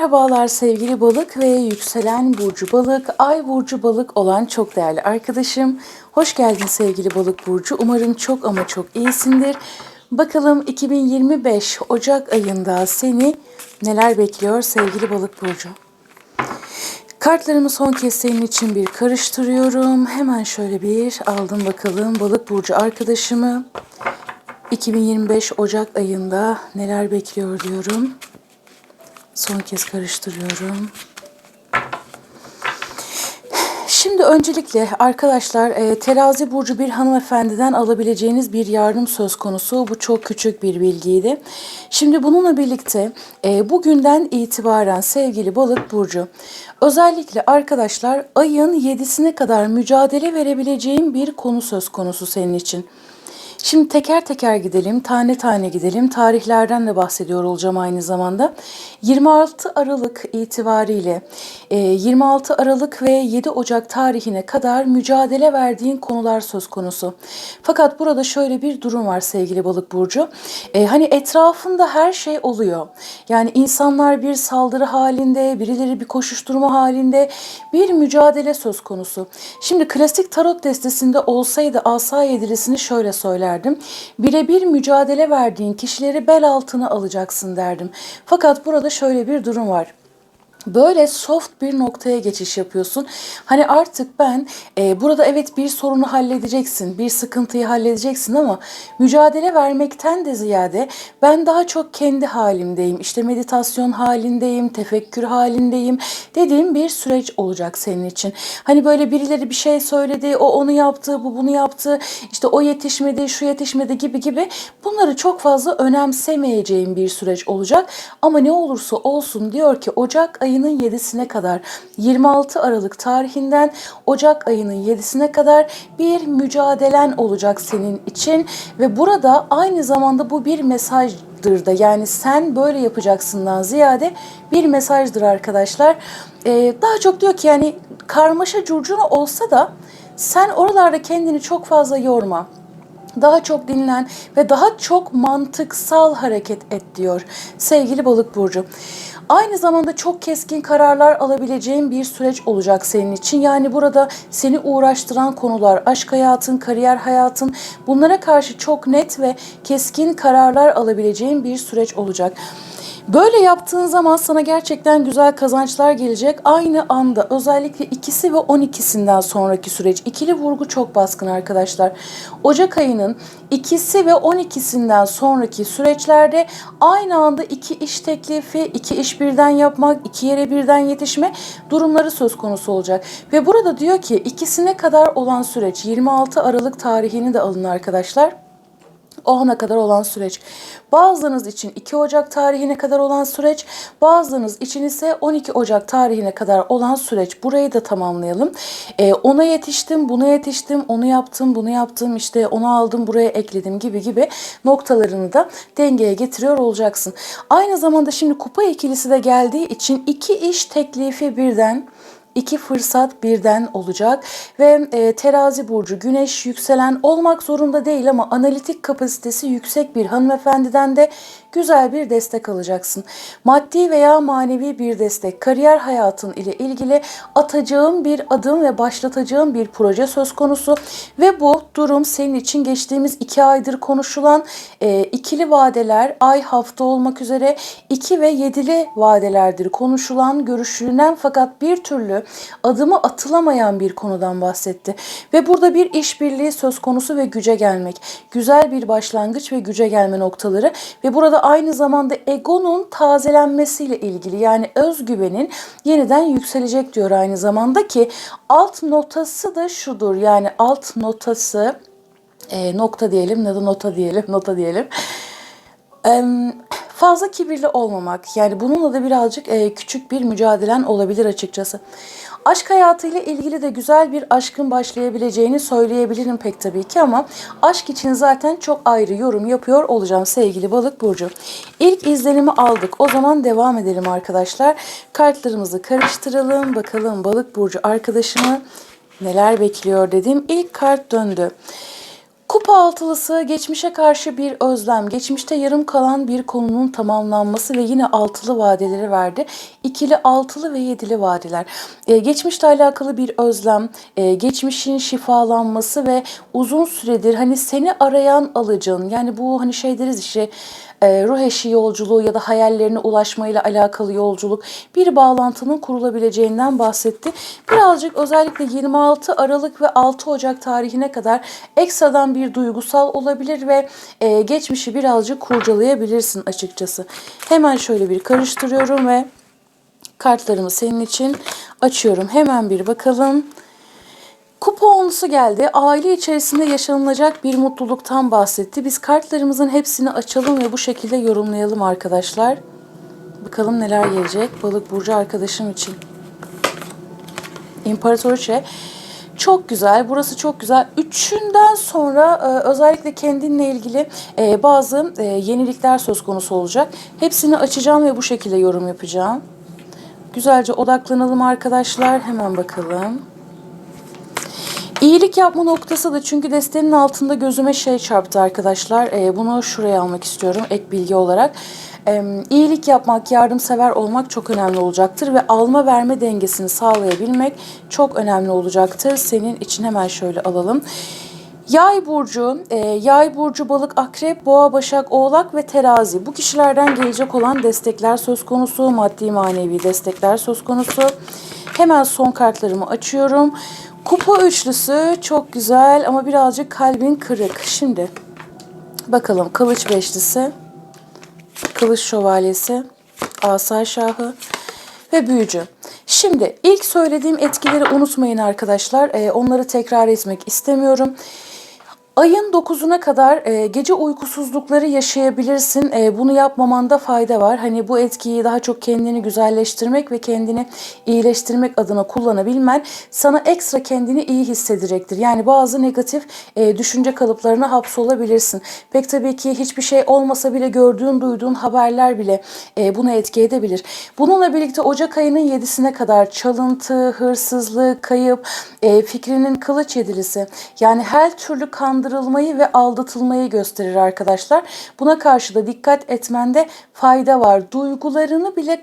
Merhabalar sevgili balık ve yükselen burcu balık, ay burcu balık olan çok değerli arkadaşım. Hoş geldin sevgili balık burcu. Umarım çok ama çok iyisindir. Bakalım 2025 Ocak ayında seni neler bekliyor sevgili balık burcu? Kartlarımı son kez senin için bir karıştırıyorum. Hemen şöyle bir aldım bakalım balık burcu arkadaşımı. 2025 Ocak ayında neler bekliyor diyorum. Son kez karıştırıyorum. Şimdi öncelikle arkadaşlar e, terazi burcu bir hanımefendiden alabileceğiniz bir yardım söz konusu. Bu çok küçük bir bilgiydi. Şimdi bununla birlikte e, bugünden itibaren sevgili balık burcu özellikle arkadaşlar ayın 7'sine kadar mücadele verebileceğim bir konu söz konusu senin için. Şimdi teker teker gidelim, tane tane gidelim. Tarihlerden de bahsediyor olacağım aynı zamanda. 26 Aralık itibariyle 26 e, Aralık ve 7 Ocak tarihine kadar mücadele verdiğin konular söz konusu. Fakat burada şöyle bir durum var sevgili balık burcu. E, hani etrafında her şey oluyor. Yani insanlar bir saldırı halinde, birileri bir koşuşturma halinde bir mücadele söz konusu. Şimdi klasik tarot destesinde olsaydı asa yedilisini şöyle söyler derdim. Birebir mücadele verdiğin kişileri bel altına alacaksın derdim. Fakat burada şöyle bir durum var. Böyle soft bir noktaya geçiş yapıyorsun. Hani artık ben e, burada evet bir sorunu halledeceksin, bir sıkıntıyı halledeceksin ama mücadele vermekten de ziyade ben daha çok kendi halimdeyim. İşte meditasyon halindeyim, tefekkür halindeyim dediğim bir süreç olacak senin için. Hani böyle birileri bir şey söyledi, o onu yaptı, bu bunu yaptı, işte o yetişmedi, şu yetişmedi gibi gibi bunları çok fazla önemsemeyeceğim bir süreç olacak. Ama ne olursa olsun diyor ki Ocak ayı ayının 7'sine kadar 26 Aralık tarihinden Ocak ayının 7'sine kadar bir mücadelen olacak senin için ve burada aynı zamanda bu bir mesajdır da yani sen böyle yapacaksından ziyade bir mesajdır arkadaşlar. Ee, daha çok diyor ki yani karmaşa curcuna olsa da sen oralarda kendini çok fazla yorma daha çok dinlen ve daha çok mantıksal hareket et diyor sevgili balık burcu. Aynı zamanda çok keskin kararlar alabileceğin bir süreç olacak senin için. Yani burada seni uğraştıran konular, aşk hayatın, kariyer hayatın bunlara karşı çok net ve keskin kararlar alabileceğin bir süreç olacak. Böyle yaptığın zaman sana gerçekten güzel kazançlar gelecek. Aynı anda özellikle ikisi ve 12'sinden sonraki süreç. ikili vurgu çok baskın arkadaşlar. Ocak ayının ikisi ve 12'sinden sonraki süreçlerde aynı anda iki iş teklifi, iki iş birden yapmak, iki yere birden yetişme durumları söz konusu olacak. Ve burada diyor ki ikisine kadar olan süreç 26 Aralık tarihini de alın arkadaşlar o ana kadar olan süreç. Bazılarınız için 2 Ocak tarihine kadar olan süreç, bazılarınız için ise 12 Ocak tarihine kadar olan süreç. Burayı da tamamlayalım. Ee, ona yetiştim, buna yetiştim, onu yaptım, bunu yaptım, işte onu aldım, buraya ekledim gibi gibi noktalarını da dengeye getiriyor olacaksın. Aynı zamanda şimdi kupa ikilisi de geldiği için iki iş teklifi birden iki fırsat birden olacak ve e, terazi burcu güneş yükselen olmak zorunda değil ama analitik kapasitesi yüksek bir hanımefendiden de güzel bir destek alacaksın. Maddi veya manevi bir destek, kariyer hayatın ile ilgili atacağım bir adım ve başlatacağım bir proje söz konusu ve bu durum senin için geçtiğimiz iki aydır konuşulan e, ikili vadeler ay hafta olmak üzere iki ve yedili vadelerdir konuşulan, görüşülen fakat bir türlü adımı atılamayan bir konudan bahsetti. Ve burada bir işbirliği söz konusu ve güce gelmek. Güzel bir başlangıç ve güce gelme noktaları ve burada aynı zamanda egonun tazelenmesiyle ilgili yani özgüvenin yeniden yükselecek diyor aynı zamanda ki alt notası da şudur yani alt notası e, nokta diyelim ya da nota diyelim nota diyelim. E, fazla kibirli olmamak yani bununla da birazcık e, küçük bir mücadelen olabilir açıkçası. Aşk hayatıyla ilgili de güzel bir aşkın başlayabileceğini söyleyebilirim pek tabii ki ama aşk için zaten çok ayrı yorum yapıyor olacağım sevgili balık burcu. İlk izlenimi aldık. O zaman devam edelim arkadaşlar. Kartlarımızı karıştıralım. Bakalım balık burcu arkadaşımı neler bekliyor dedim. İlk kart döndü. Kupa altılısı geçmişe karşı bir özlem, geçmişte yarım kalan bir konunun tamamlanması ve yine altılı vadeleri verdi. İkili, altılı ve yedili vadeler. Ee, geçmişle alakalı bir özlem, e, geçmişin şifalanması ve uzun süredir hani seni arayan alıcın yani bu hani şey deriz işte ruh eşi yolculuğu ya da hayallerine ulaşmayla alakalı yolculuk bir bağlantının kurulabileceğinden bahsetti. Birazcık özellikle 26 Aralık ve 6 Ocak tarihine kadar ekstradan bir duygusal olabilir ve e, geçmişi birazcık kurcalayabilirsin açıkçası. Hemen şöyle bir karıştırıyorum ve kartlarımı senin için açıyorum. Hemen bir bakalım. Kupa onlusu geldi. Aile içerisinde yaşanılacak bir mutluluktan bahsetti. Biz kartlarımızın hepsini açalım ve bu şekilde yorumlayalım arkadaşlar. Bakalım neler gelecek balık burcu arkadaşım için. İmparatoriçe çok güzel. Burası çok güzel. Üçünden sonra e, özellikle kendinle ilgili e, bazı e, yenilikler söz konusu olacak. Hepsini açacağım ve bu şekilde yorum yapacağım. Güzelce odaklanalım arkadaşlar. Hemen bakalım. İyilik yapma noktası da çünkü destenin altında gözüme şey çarptı arkadaşlar. Ee, bunu şuraya almak istiyorum ek bilgi olarak. Ee, iyilik yapmak, yardımsever olmak çok önemli olacaktır ve alma verme dengesini sağlayabilmek çok önemli olacaktır. Senin için hemen şöyle alalım. Yay burcu, e, yay burcu, balık, akrep, boğa, başak, oğlak ve terazi. Bu kişilerden gelecek olan destekler söz konusu, maddi manevi destekler söz konusu. Hemen son kartlarımı açıyorum. Kupa üçlüsü çok güzel ama birazcık kalbin kırık. Şimdi bakalım kılıç beşlisi, kılıç şövalyesi, asa şahı ve büyücü. Şimdi ilk söylediğim etkileri unutmayın arkadaşlar. Ee, onları tekrar etmek istemiyorum. Ayın 9'una kadar e, gece uykusuzlukları yaşayabilirsin. E, bunu yapmamanda fayda var. Hani bu etkiyi daha çok kendini güzelleştirmek ve kendini iyileştirmek adına kullanabilmen sana ekstra kendini iyi hissedecektir. Yani bazı negatif e, düşünce kalıplarına hapsolabilirsin. Pek tabii ki hiçbir şey olmasa bile gördüğün, duyduğun haberler bile e, buna etki edebilir. Bununla birlikte Ocak ayının 7'sine kadar çalıntı, hırsızlık, kayıp, e, fikrinin kılıç yedilisi yani her türlü kandırılmayı ve aldatılmayı gösterir arkadaşlar. Buna karşı da dikkat etmende fayda var. Duygularını bile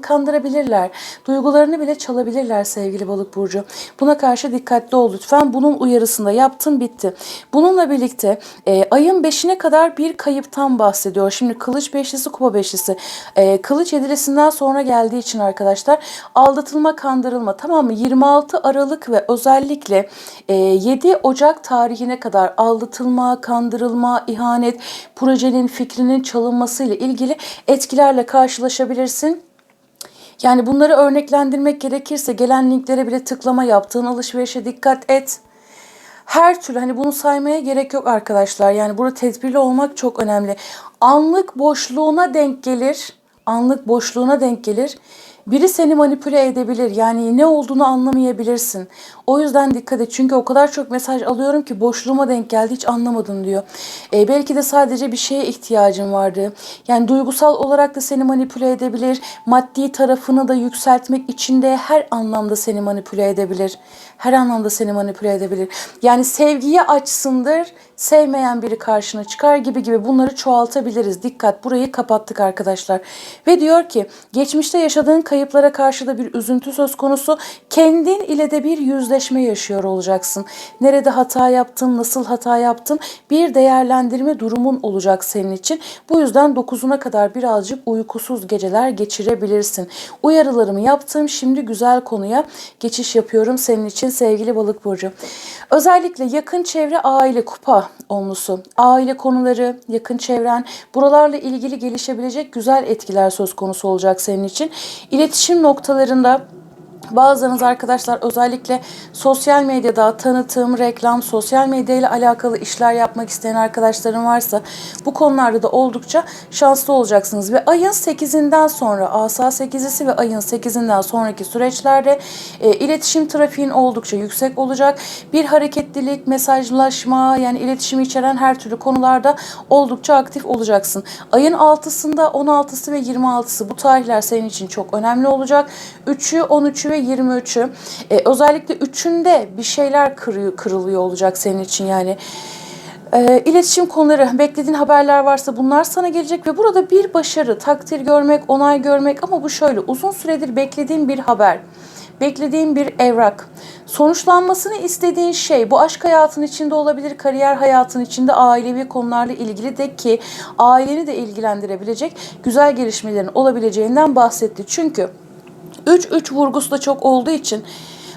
kandırabilirler. Duygularını bile çalabilirler sevgili balık burcu. Buna karşı dikkatli ol lütfen. Bunun uyarısında yaptın bitti. Bununla birlikte e, ayın 5'ine kadar bir kayıptan bahsediyor. Şimdi kılıç beşlisi, kupa beşlisi. E, kılıç yedilisinden sonra geldiği için arkadaşlar aldatılma, kandırılma tamam mı? 26 Aralık ve özellikle e, 7 Ocak tarihine kadar aldatılma, kandırılma, ihanet, projenin fikrinin çalınması ile ilgili etkilerle karşılaşabilirsin. Yani bunları örneklendirmek gerekirse gelen linklere bile tıklama yaptığın alışverişe dikkat et. Her türlü hani bunu saymaya gerek yok arkadaşlar. Yani burada tedbirli olmak çok önemli. Anlık boşluğuna denk gelir. Anlık boşluğuna denk gelir. Biri seni manipüle edebilir. Yani ne olduğunu anlamayabilirsin. O yüzden dikkat et. Çünkü o kadar çok mesaj alıyorum ki boşluğuma denk geldi hiç anlamadım diyor. E, belki de sadece bir şeye ihtiyacın vardı. Yani duygusal olarak da seni manipüle edebilir. Maddi tarafını da yükseltmek için de her anlamda seni manipüle edebilir. Her anlamda seni manipüle edebilir. Yani sevgiye açsındır, sevmeyen biri karşına çıkar gibi gibi bunları çoğaltabiliriz. Dikkat burayı kapattık arkadaşlar. Ve diyor ki geçmişte yaşadığın kayıplara karşı da bir üzüntü söz konusu. Kendin ile de bir yüzleşme yaşıyor olacaksın. Nerede hata yaptın, nasıl hata yaptın bir değerlendirme durumun olacak senin için. Bu yüzden 9'una kadar birazcık uykusuz geceler geçirebilirsin. Uyarılarımı yaptım. Şimdi güzel konuya geçiş yapıyorum senin için sevgili balık burcu. Özellikle yakın çevre aile kupa onlusu. Aile konuları, yakın çevren buralarla ilgili gelişebilecek güzel etkiler söz konusu olacak senin için. İletişim noktalarında Bazılarınız arkadaşlar özellikle sosyal medyada tanıtım, reklam, sosyal medya ile alakalı işler yapmak isteyen arkadaşlarım varsa bu konularda da oldukça şanslı olacaksınız. Ve ayın 8'inden sonra asa 8'lisi ve ayın 8'inden sonraki süreçlerde e, iletişim trafiğin oldukça yüksek olacak. Bir hareketlilik, mesajlaşma yani iletişimi içeren her türlü konularda oldukça aktif olacaksın. Ayın 6'sında 16'sı ve 26'sı bu tarihler senin için çok önemli olacak. 3'ü, 13'ü 13'ü ve 23'ü. E, özellikle 3'ünde bir şeyler kırıyor, kırılıyor olacak senin için yani. E, iletişim konuları, beklediğin haberler varsa bunlar sana gelecek ve burada bir başarı, takdir görmek, onay görmek ama bu şöyle uzun süredir beklediğin bir haber, beklediğin bir evrak, sonuçlanmasını istediğin şey bu aşk hayatın içinde olabilir, kariyer hayatın içinde ailevi konularla ilgili de ki aileni de ilgilendirebilecek güzel gelişmelerin olabileceğinden bahsetti. Çünkü 3-3 vurgusu da çok olduğu için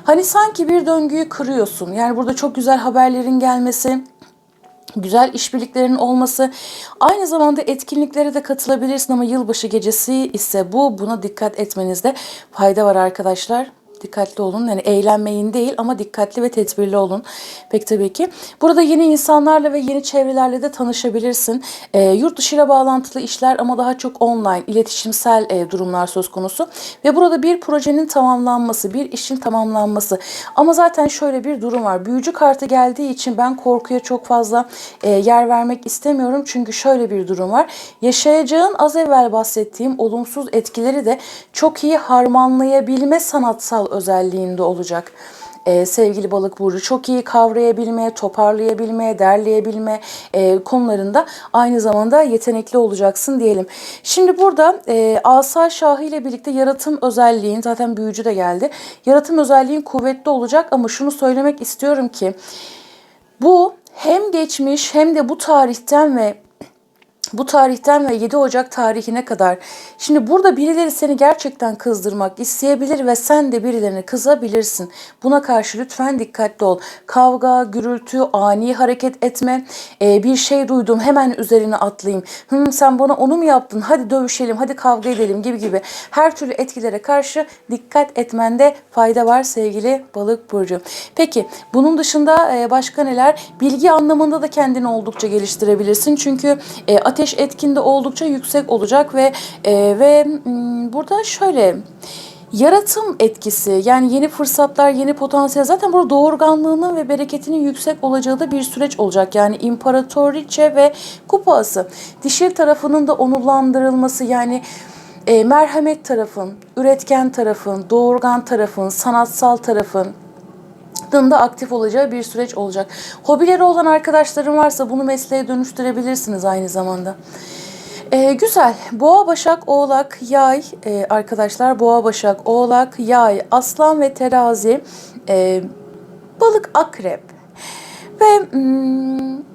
hani sanki bir döngüyü kırıyorsun. Yani burada çok güzel haberlerin gelmesi, güzel işbirliklerinin olması, aynı zamanda etkinliklere de katılabilirsin ama yılbaşı gecesi ise bu buna dikkat etmenizde fayda var arkadaşlar. Dikkatli olun. Yani eğlenmeyin değil ama dikkatli ve tedbirli olun. Pek tabii ki. Burada yeni insanlarla ve yeni çevrelerle de tanışabilirsin. E, yurt dışıyla bağlantılı işler ama daha çok online, iletişimsel e, durumlar söz konusu. Ve burada bir projenin tamamlanması, bir işin tamamlanması. Ama zaten şöyle bir durum var. Büyücü kartı geldiği için ben korkuya çok fazla e, yer vermek istemiyorum. Çünkü şöyle bir durum var. Yaşayacağın az evvel bahsettiğim olumsuz etkileri de çok iyi harmanlayabilme sanatsal özelliğinde olacak. Ee, sevgili balık burcu çok iyi kavrayabilme, toparlayabilme, derleyebilme e, konularında aynı zamanda yetenekli olacaksın diyelim. Şimdi burada e, asa şahı ile birlikte yaratım özelliğin zaten büyücü de geldi. Yaratım özelliğin kuvvetli olacak ama şunu söylemek istiyorum ki bu hem geçmiş hem de bu tarihten ve bu tarihten ve 7 Ocak tarihine kadar. Şimdi burada birileri seni gerçekten kızdırmak isteyebilir ve sen de birilerine kızabilirsin. Buna karşı lütfen dikkatli ol. Kavga, gürültü, ani hareket etme. Ee, bir şey duydum hemen üzerine atlayayım. Hım, sen bana onu mu yaptın? Hadi dövüşelim, hadi kavga edelim gibi gibi. Her türlü etkilere karşı dikkat etmende fayda var sevgili balık burcu. Peki bunun dışında e, başka neler? Bilgi anlamında da kendini oldukça geliştirebilirsin. Çünkü e, ateş etkinde oldukça yüksek olacak ve e, ve m, burada şöyle yaratım etkisi yani yeni fırsatlar, yeni potansiyel zaten burada doğurganlığının ve bereketinin yüksek olacağı da bir süreç olacak. Yani imparatoriçe ve kupası dişil tarafının da onurlandırılması yani e, merhamet tarafın, üretken tarafın, doğurgan tarafın, sanatsal tarafın, da aktif olacağı bir süreç olacak. Hobileri olan arkadaşlarım varsa bunu mesleğe dönüştürebilirsiniz aynı zamanda. Ee, güzel. Boğa, Başak, Oğlak, Yay ee, arkadaşlar. Boğa, Başak, Oğlak, Yay, Aslan ve Terazi, ee, Balık, Akrep ve hmm,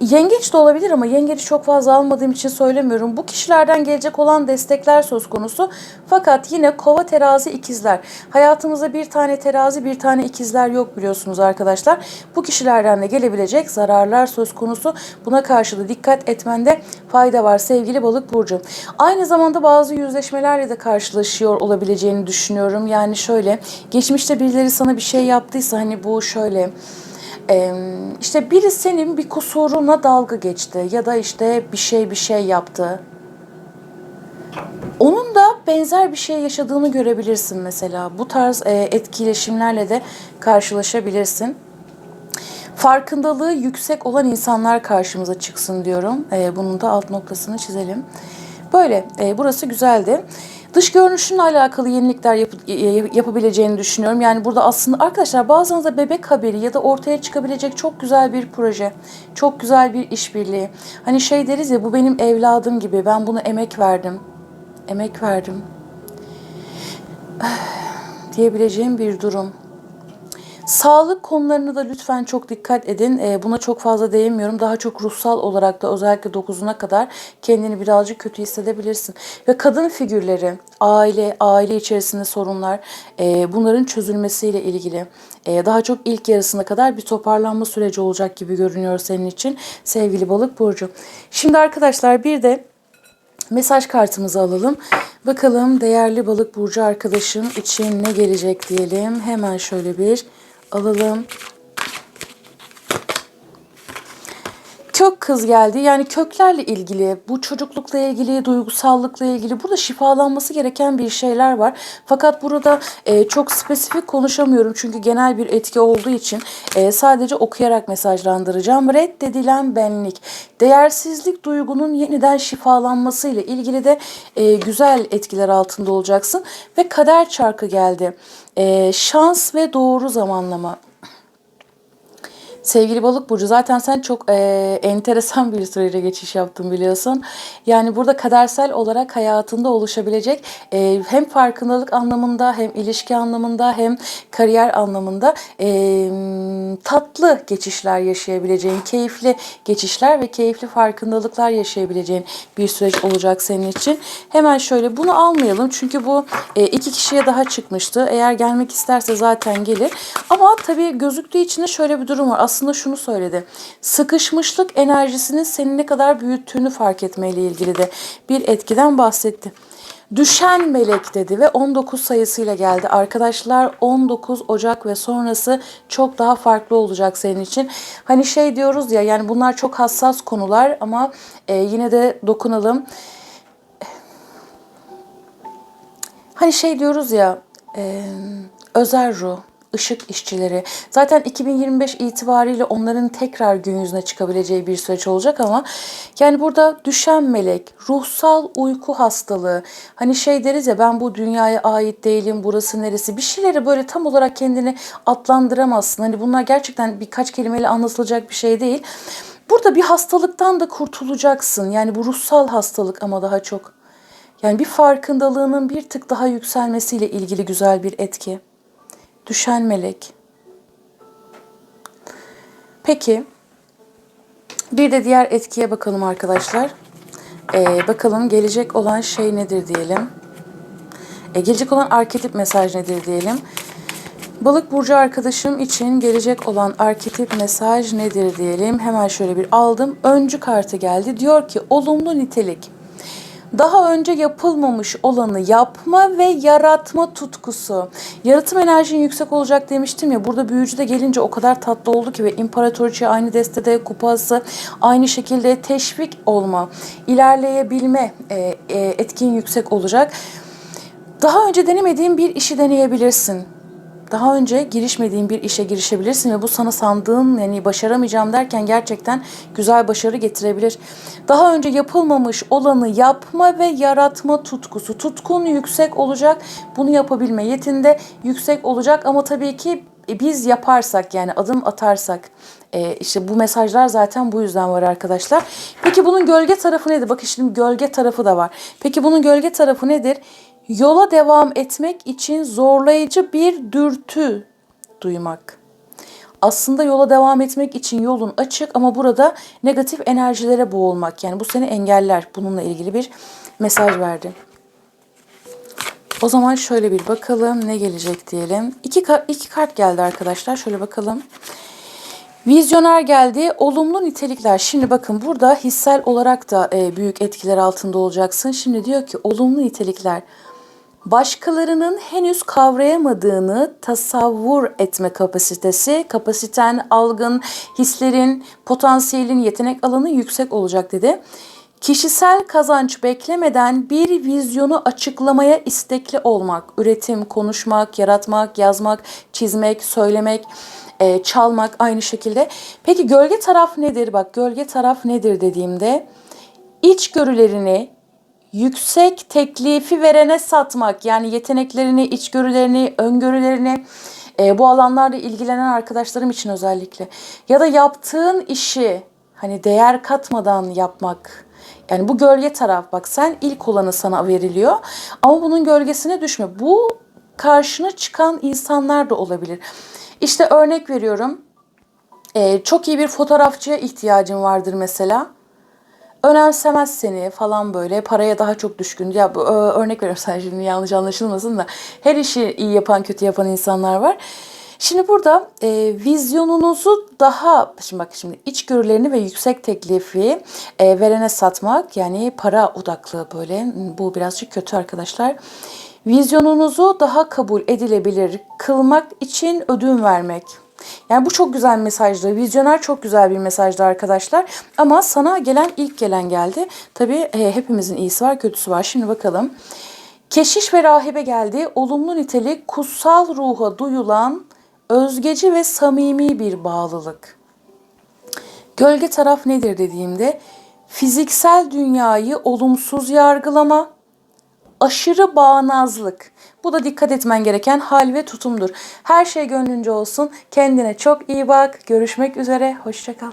Yengeç de olabilir ama yengeci çok fazla almadığım için söylemiyorum. Bu kişilerden gelecek olan destekler söz konusu. Fakat yine kova terazi ikizler. Hayatımızda bir tane terazi bir tane ikizler yok biliyorsunuz arkadaşlar. Bu kişilerden de gelebilecek zararlar söz konusu. Buna karşı da dikkat etmende fayda var sevgili balık burcu. Aynı zamanda bazı yüzleşmelerle de karşılaşıyor olabileceğini düşünüyorum. Yani şöyle geçmişte birileri sana bir şey yaptıysa hani bu şöyle işte biri senin bir kusuruna dalga geçti ya da işte bir şey bir şey yaptı. Onun da benzer bir şey yaşadığını görebilirsin mesela. Bu tarz e, etkileşimlerle de karşılaşabilirsin. Farkındalığı yüksek olan insanlar karşımıza çıksın diyorum. E, bunun da alt noktasını çizelim. Böyle, e, burası güzeldi. Dış görünüşünle alakalı yenilikler yap, yapabileceğini düşünüyorum. Yani burada aslında arkadaşlar bazınızda bebek haberi ya da ortaya çıkabilecek çok güzel bir proje, çok güzel bir işbirliği. Hani şey deriz ya bu benim evladım gibi ben bunu emek verdim. Emek verdim. diyebileceğim bir durum. Sağlık konularını da lütfen çok dikkat edin. E, buna çok fazla değinmiyorum. Daha çok ruhsal olarak da özellikle 9'una kadar kendini birazcık kötü hissedebilirsin. Ve kadın figürleri, aile, aile içerisinde sorunlar, e, bunların çözülmesiyle ilgili e, daha çok ilk yarısına kadar bir toparlanma süreci olacak gibi görünüyor senin için sevgili balık burcu. Şimdi arkadaşlar bir de mesaj kartımızı alalım. Bakalım değerli balık burcu arkadaşım için ne gelecek diyelim. Hemen şöyle bir alalım. Kök kız geldi. Yani köklerle ilgili, bu çocuklukla ilgili, duygusallıkla ilgili burada şifalanması gereken bir şeyler var. Fakat burada e, çok spesifik konuşamıyorum çünkü genel bir etki olduğu için e, sadece okuyarak mesajlandıracağım. Reddedilen benlik, değersizlik duygunun yeniden şifalanması ile ilgili de e, güzel etkiler altında olacaksın. Ve kader çarkı geldi. E, şans ve doğru zamanlama. Sevgili balık burcu zaten sen çok e, enteresan bir sürece geçiş yaptın biliyorsun. Yani burada kadersel olarak hayatında oluşabilecek e, hem farkındalık anlamında hem ilişki anlamında hem kariyer anlamında e, tatlı geçişler yaşayabileceğin, keyifli geçişler ve keyifli farkındalıklar yaşayabileceğin bir süreç olacak senin için. Hemen şöyle bunu almayalım çünkü bu e, iki kişiye daha çıkmıştı. Eğer gelmek isterse zaten gelir. Ama tabii gözüktüğü için de şöyle bir durum var. Aslında şunu söyledi. Sıkışmışlık enerjisinin seni ne kadar büyüttüğünü fark etmeyle ilgili de bir etkiden bahsetti. Düşen melek dedi ve 19 sayısıyla geldi. Arkadaşlar 19 Ocak ve sonrası çok daha farklı olacak senin için. Hani şey diyoruz ya yani bunlar çok hassas konular ama e, yine de dokunalım. Hani şey diyoruz ya e, özel ruh, ışık işçileri. Zaten 2025 itibariyle onların tekrar gün yüzüne çıkabileceği bir süreç olacak ama yani burada düşen melek, ruhsal uyku hastalığı. Hani şey deriz ya ben bu dünyaya ait değilim, burası neresi? Bir şeyleri böyle tam olarak kendini adlandıramazsın. Hani bunlar gerçekten birkaç kelimeyle anlatılacak bir şey değil. Burada bir hastalıktan da kurtulacaksın. Yani bu ruhsal hastalık ama daha çok. Yani bir farkındalığının bir tık daha yükselmesiyle ilgili güzel bir etki. Düşen melek. Peki bir de diğer etkiye bakalım arkadaşlar. Ee, bakalım gelecek olan şey nedir diyelim. Ee, gelecek olan arketip mesaj nedir diyelim. Balık burcu arkadaşım için gelecek olan arketip mesaj nedir diyelim. Hemen şöyle bir aldım. Öncü kartı geldi. Diyor ki olumlu nitelik daha önce yapılmamış olanı yapma ve yaratma tutkusu. Yaratım enerjin yüksek olacak demiştim ya. Burada büyücü de gelince o kadar tatlı oldu ki ve imparatoriçe aynı destede kupası aynı şekilde teşvik olma, ilerleyebilme e, e, etkin yüksek olacak. Daha önce denemediğin bir işi deneyebilirsin daha önce girişmediğin bir işe girişebilirsin ve bu sana sandığın yani başaramayacağım derken gerçekten güzel başarı getirebilir. Daha önce yapılmamış olanı yapma ve yaratma tutkusu. Tutkun yüksek olacak. Bunu yapabilme yetinde yüksek olacak ama tabii ki biz yaparsak yani adım atarsak e, işte bu mesajlar zaten bu yüzden var arkadaşlar. Peki bunun gölge tarafı nedir? Bakın şimdi gölge tarafı da var. Peki bunun gölge tarafı nedir? Yola devam etmek için zorlayıcı bir dürtü duymak. Aslında yola devam etmek için yolun açık ama burada negatif enerjilere boğulmak. Yani bu seni engeller. Bununla ilgili bir mesaj verdi. O zaman şöyle bir bakalım ne gelecek diyelim. İki, iki kart geldi arkadaşlar. Şöyle bakalım. Vizyoner geldi. Olumlu nitelikler. Şimdi bakın burada hissel olarak da e, büyük etkiler altında olacaksın. Şimdi diyor ki olumlu nitelikler başkalarının henüz kavrayamadığını tasavvur etme kapasitesi, kapasiten, algın, hislerin, potansiyelin, yetenek alanı yüksek olacak dedi. Kişisel kazanç beklemeden bir vizyonu açıklamaya istekli olmak, üretim, konuşmak, yaratmak, yazmak, çizmek, söylemek, e, çalmak aynı şekilde. Peki gölge taraf nedir? Bak gölge taraf nedir dediğimde içgörülerini, yüksek teklifi verene satmak yani yeteneklerini, içgörülerini, öngörülerini e, bu alanlarla ilgilenen arkadaşlarım için özellikle ya da yaptığın işi hani değer katmadan yapmak. Yani bu gölge taraf bak sen ilk olanı sana veriliyor ama bunun gölgesine düşme. Bu karşına çıkan insanlar da olabilir. İşte örnek veriyorum. Ee, çok iyi bir fotoğrafçıya ihtiyacın vardır mesela önemsemez seni falan böyle paraya daha çok düşkün. Ya bu, örnek veriyorum sen şimdi yanlış anlaşılmasın da her işi iyi yapan kötü yapan insanlar var. Şimdi burada e, vizyonunuzu daha şimdi bak şimdi içgörülerini ve yüksek teklifi e, verene satmak yani para odaklı böyle bu birazcık kötü arkadaşlar. Vizyonunuzu daha kabul edilebilir kılmak için ödün vermek. Yani bu çok güzel bir mesajdı. Vizyoner çok güzel bir mesajdı arkadaşlar. Ama sana gelen ilk gelen geldi. Tabii e, hepimizin iyisi var kötüsü var. Şimdi bakalım. Keşiş ve rahibe geldi. Olumlu nitelik kutsal ruha duyulan özgeci ve samimi bir bağlılık. Gölge taraf nedir dediğimde fiziksel dünyayı olumsuz yargılama, aşırı bağnazlık. Bu da dikkat etmen gereken hal ve tutumdur. Her şey gönlünce olsun. Kendine çok iyi bak. Görüşmek üzere. Hoşçakal.